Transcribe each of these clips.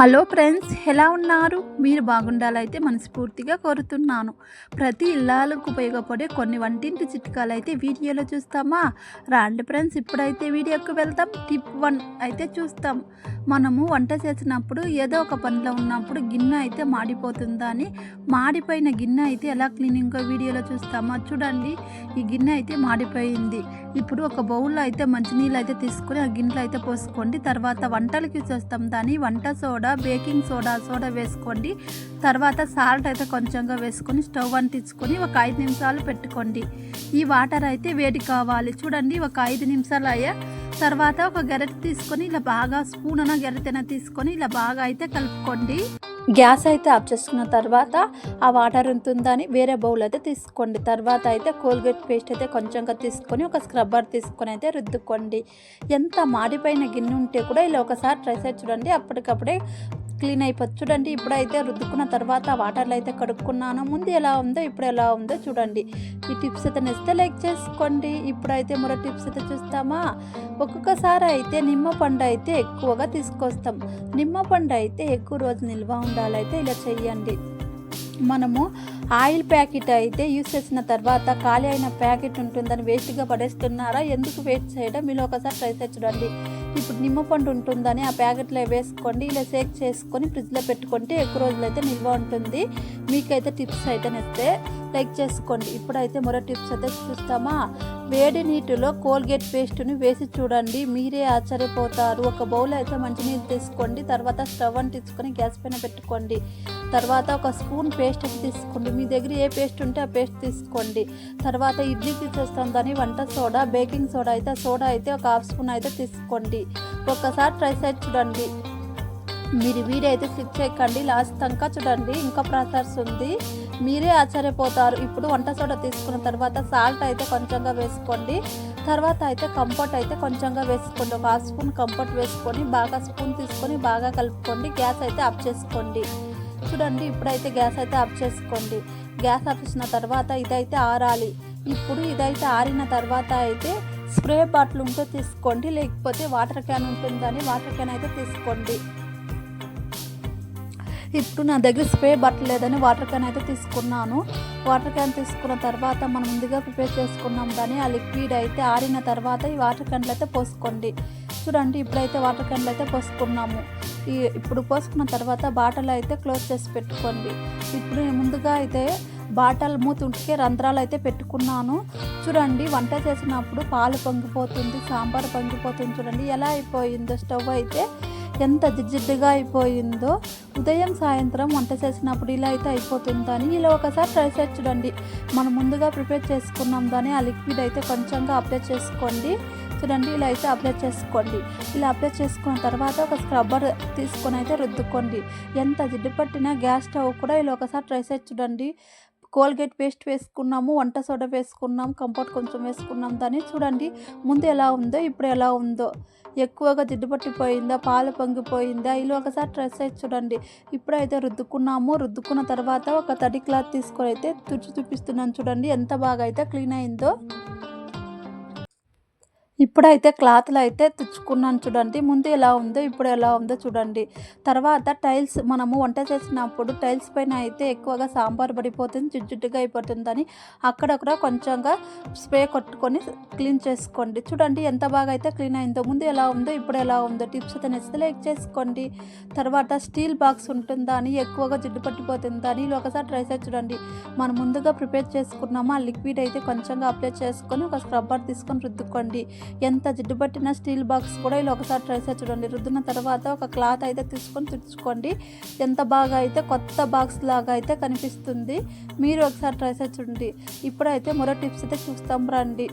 Hello friends ఎలా ఉన్నారు? మీరు బాగుండాలైతే మనస్ఫూర్తిగా కోరుతున్నాను. ప్రతి ఇల్లాలకు ఉపయోగపడే కొన్ని వంటింటి చిట్కాలు అయితే వీడియోలో చూస్తామా? రాండి ఫ్రెండ్స్ ఇప్పుడైతే వీడియోకి వెళ్తాం టిప్ వన్ అయితే చూస్తాం. మనము వంట చేసినప్పుడు ఏదో ఒక పనిలో ఉన్నప్పుడు గిన్నె అయితే మాడిపోతుందని మాడిపోయిన గిన్నె అయితే ఎలా క్లీనింగ్గా వీడియోలో చూస్తామా? చూడండి. ఈ గిన్నె అయితే మాడిపోయింది. ఇప్పుడు ఒక బౌల్లో అయితే మంచినీళ్ళు అయితే తీసుకొని ఆ గిన్నెలో అయితే పోసుకోండి. తర్వాత వంటలకి చూస్తాం. దాన్ని వంట సోడా బేకింగ్ సోడా సోడా వేసుకోండి. తర్వాత సాల్ట్ అయితే కొంచెంగా వేసుకొని స్టవ్ అంటించుకొని ఒక ఐదు నిమిషాలు పెట్టుకోండి. ఈ వాటర్ అయితే వేడి కావాలి. చూడండి ఒక ఐదు నిమిషాలు అయ్యా తర్వాత ఒక గెరెట్ తీసుకొని ఇలా బాగా స్పూన్ అన్న గెరటైనా తీసుకొని ఇలా బాగా అయితే కలుపుకోండి. గ్యాస్ అయితే ఆఫ్ చేసుకున్న తర్వాత ఆ వాటర్ ఉంటుందని వేరే బౌల్ అయితే తీసుకోండి. తర్వాత అయితే కోల్గేట్ పేస్ట్ అయితే కొంచెంగా తీసుకొని ఒక స్క్రబ్బర్ తీసుకొని అయితే రుద్దుకోండి. ఎంత మాడిపోయిన గిన్నె ఉంటే కూడా ఇలా ఒకసారి ట్రై చేసి చూడండి. అప్పటికప్పుడే క్లీన్ అయిపోతుంది చూడండి ఇప్పుడైతే రుద్దుకున్న తర్వాత వాటర్లో అయితే కడుక్కున్నాను. ముందు ఎలా ఉందో ఇప్పుడు ఎలా ఉందో చూడండి. ఈ టిప్స్ అయితే నెస్తే లైక్ చేసుకోండి. ఇప్పుడైతే మరో టిప్స్ అయితే చూస్తామా? ఒక్కొక్కసారి అయితే నిమ్మ పండు అయితే ఎక్కువగా తీసుకొస్తాం. నిమ్మ పండు అయితే ఎక్కువ రోజు నిల్వ ఉండాలైతే ఇలా చెయ్యండి. మనము ఆయిల్ ప్యాకెట్ అయితే యూస్ చేసిన తర్వాత ఖాళీ అయిన ప్యాకెట్ ఉంటుందని వేస్ట్గా పడేస్తున్నారా? ఎందుకు వేస్ట్ చేయడం? మీరు ఒకసారి ట్రై చూడండి. ఇప్పుడు నిమ్మపండు ఉంటుందని ఆ ప్యాకెట్లో వేసుకోండి ఇలా షేక్ చేసుకొని ఫ్రిడ్జ్లో పెట్టుకుంటే ఎక్కువ రోజులైతే నిల్వ ఉంటుంది. మీకైతే టిప్స్ అయితే నెస్తే లైక్ చేసుకోండి. ఇప్పుడైతే మరో టిప్స్ అయితే చూస్తామా? వేడి నీటిలో కోల్గేట్ పేస్ట్ని వేసి చూడండి. మీరే ఆశ్చర్యపోతారు. ఒక బౌల్ అయితే మంచినీళ్ళు తీసుకోండి. తర్వాత స్టవ్ అని తీసుకొని గ్యాస్ పైన పెట్టుకోండి. తర్వాత ఒక స్పూన్ పేస్ట్ అయితే తీసుకోండి. మీ దగ్గర ఏ పేస్ట్ ఉంటే ఆ పేస్ట్ తీసుకోండి. తర్వాత ఇడ్లీకి చేస్తుందని వంట సోడా బేకింగ్ సోడా అయితే సోడా అయితే ఒక హాఫ్ స్పూన్ అయితే తీసుకోండి. ఒక్కసారి ట్రై చేసి చూడండి. మీరు వీడియో అయితే క్లిక్ చేయకండి. లాస్ట్ తంకా చూడండి. ఇంకా ప్రాసెస్ ఉంది. మీరే ఆశ్చర్యపోతారు. ఇప్పుడు వంట సోడా తీసుకున్న తర్వాత సాల్ట్ అయితే కొంచెంగా వేసుకోండి. తర్వాత అయితే కంఫర్ట్ అయితే కొంచెంగా వేసుకోండి. ఒక హాఫ్ స్పూన్ కంఫర్ట్ వేసుకొని బాగా స్పూన్ తీసుకొని బాగా కలుపుకోండి. గ్యాస్ అయితే ఆఫ్ చేసుకోండి. చూడండి ఇప్పుడైతే గ్యాస్ అయితే ఆఫ్ చేసుకోండి. గ్యాస్ ఆఫ్ చేసిన తర్వాత ఇదైతే ఆరాలి. ఇప్పుడు ఇదైతే ఆరిన తర్వాత అయితే స్ప్రే బాటిల్ ఉంటే తీసుకోండి. లేకపోతే వాటర్ క్యాన్ ఉంటుందని వాటర్ క్యాన్ అయితే తీసుకోండి. ఇప్పుడు నా దగ్గర స్ప్రే బట్టలు లేదని వాటర్ క్యాన్ అయితే తీసుకున్నాను. వాటర్ క్యాన్ తీసుకున్న తర్వాత మనం ముందుగా ప్రిపేర్ చేసుకున్నాం కానీ ఆ లిక్విడ్ అయితే ఆరిన తర్వాత ఈ వాటర్ క్యాన్లు అయితే పోసుకోండి. చూడండి ఇప్పుడైతే వాటర్ క్యాన్లు అయితే పోసుకున్నాము. ఈ ఇప్పుడు పోసుకున్న తర్వాత బాటలు అయితే క్లోజ్ చేసి పెట్టుకోండి. ఇప్పుడు నేను ముందుగా అయితే బాటల్ మూత ఉంటికే రంధ్రాలు అయితే పెట్టుకున్నాను. చూడండి వంట చేసినప్పుడు పాలు పొంగిపోతుంది సాంబార్ పొంగిపోతుంది. చూడండి ఎలా అయిపోయిందో స్టవ్ అయితే ఎంత జిడ్జిడ్డుగా అయిపోయిందో ఉదయం సాయంత్రం వంట చేసినప్పుడు ఇలా అయితే అయిపోతుందని ఇలా ఒకసారి ట్రై చేసి చూడండి. మనం ముందుగా ప్రిపేర్ చేసుకున్నాం దాన్ని ఆ లిక్విడ్ అయితే కొంచెంగా అప్లై చేసుకోండి. చూడండి ఇలా అయితే అప్లై చేసుకోండి. ఇలా అప్లై చేసుకున్న తర్వాత ఒక స్క్రబ్బర్ తీసుకొని అయితే రుద్దుకోండి. ఎంత జిడ్డు పట్టినా గ్యాస్ స్టవ్ కూడా ఇలా ఒకసారి ట్రై చేసి చూడండి. కోల్గేట్ పేస్ట్ వేసుకున్నాము వంట సోడా వేసుకున్నాం కంపోర్ట్ కొంచెం వేసుకున్నాం. దాన్ని చూడండి ముందు ఎలా ఉందో ఇప్పుడు ఎలా ఉందో. ఎక్కువగా జిడ్డు పట్టిపోయిందా పాలు పొంగిపోయిందా ఇలా ఒకసారి ట్రెస్ అయితే చూడండి. ఇప్పుడైతే రుద్దుకున్నాము రుద్దుకున్న తర్వాత ఒక తడి క్లాత్ తీసుకొని అయితే తుడిచి చూపిస్తున్నాను చూడండి ఎంత బాగా అయితే క్లీన్ అయిందో. ఇప్పుడైతే క్లాత్లు అయితే తెచ్చుకున్నాను చూడండి. ముందు ఎలా ఉందో ఇప్పుడు ఎలా ఉందో చూడండి. తర్వాత టైల్స్ మనము వంట చేసినప్పుడు టైల్స్ పైన అయితే ఎక్కువగా సాంబార్ పడిపోతుంది జిడ్డుగా అయిపోతుందని అక్కడక్కడ కొంచెంగా స్ప్రే కొట్టుకొని క్లీన్ చేసుకోండి. చూడండి ఎంత బాగా అయితే క్లీన్ అయిందో ముందు ఎలా ఉందో ఇప్పుడు ఎలా ఉందో టిప్స్ అయితే నచ్చితే లైక్ చేసుకోండి. తర్వాత స్టీల్ బాక్స్ ఉంటుందా అని ఎక్కువగా జిడ్డు పట్టిపోతుందా అని ఒకసారి ట్రై చేసి చూడండి. మనం ముందుగా ప్రిపేర్ చేసుకున్నామో ఆ లిక్విడ్ అయితే కొంచెంగా అప్లై చేసుకొని ఒక స్క్రబ్బర్ తీసుకొని రుద్దుకోండి. ఎంత జిడ్డుపట్టిన స్టీల్ బాక్స్ కూడా ఇలా ఒకసారి ట్రై చేసి చూడండి. రుద్దిన తర్వాత ఒక క్లాత్ అయితే తీసుకొని తుడుచుకోండి. ఎంత బాగా అయితే కొత్త బాక్స్ లాగా అయితే కనిపిస్తుంది. మీరు ఒకసారి ట్రై చేసి చూడండి. ఇప్పుడైతే మరో టిప్స్ అయితే చూస్తాం. రండి.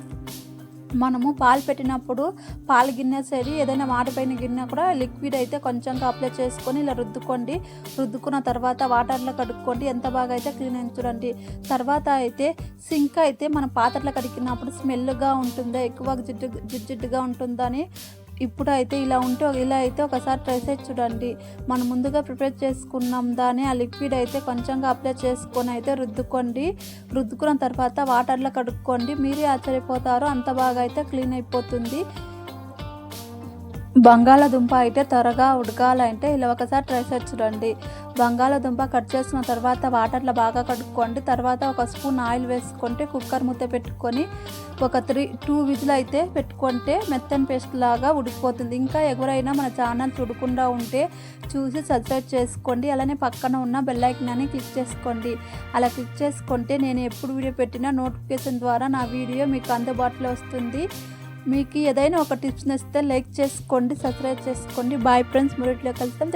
మనము పాలు పెట్టినప్పుడు పాలు గిన్నె సరి ఏదైనా మాడిపోయిన గిన్నె కూడా లిక్విడ్ అయితే కొంచెంగా అప్లై చేసుకొని ఇలా రుద్దుకోండి. రుద్దుకున్న తర్వాత వాటర్లో కడుక్కోండి. ఎంత బాగా అయితే క్లీన్ అయింది చూడండి. తర్వాత అయితే సింక్ అయితే మనం పాత్రలో కడిగినప్పుడు స్మెల్గా ఉంటుందా ఎక్కువ జిడ్డు జిడ్డుగా ఉంటుందని ఇప్పుడు అయితే ఇలా ఉంటే ఇలా అయితే ఒకసారి ట్రై చేసి చూడండి. మనం ముందుగా ప్రిపేర్ చేసుకున్నాం దాన్ని ఆ లిక్విడ్ అయితే కొంచెంగా అప్లై చేసుకొని అయితే రుద్దుకోండి. రుద్దుకున్న తర్వాత వాటర్లో కడుక్కోండి. మీరే ఆశ్చర్యపోతారు అంత బాగా అయితే క్లీన్ అయిపోతుంది. బంగాళాదుంప అయితే త్వరగా ఉడకాలంటే ఇలా ఒకసారి ట్రై చేసి చూడండి. బంగాళాదుంప కట్ చేసిన తర్వాత వాటర్లో బాగా కడుక్కోండి. తర్వాత ఒక స్పూన్ ఆయిల్ వేసుకుంటే కుక్కర్ మూత పెట్టుకొని ఒక త్రీ టూ విజులు అయితే పెట్టుకుంటే మెత్తని పేస్ట్ లాగా ఉడికిపోతుంది. ఇంకా ఎవరైనా మన ఛానల్ చూడకుండా ఉంటే చూసి సబ్స్క్రైబ్ చేసుకోండి. అలానే పక్కన ఉన్న బెల్ ఐకాన్ని క్లిక్ చేసుకోండి. అలా క్లిక్ చేసుకుంటే నేను ఎప్పుడు వీడియో పెట్టినా నోటిఫికేషన్ ద్వారా నా వీడియో మీకు అందుబాటులో వస్తుంది. మీకు ఏదైనా ఒక టిప్స్ నచ్చితే లైక్ చేసుకోండి సబ్స్క్రైబ్ చేసుకోండి. బాయ్ ఫ్రెండ్స్ మరొకటిలో కలుస్తాం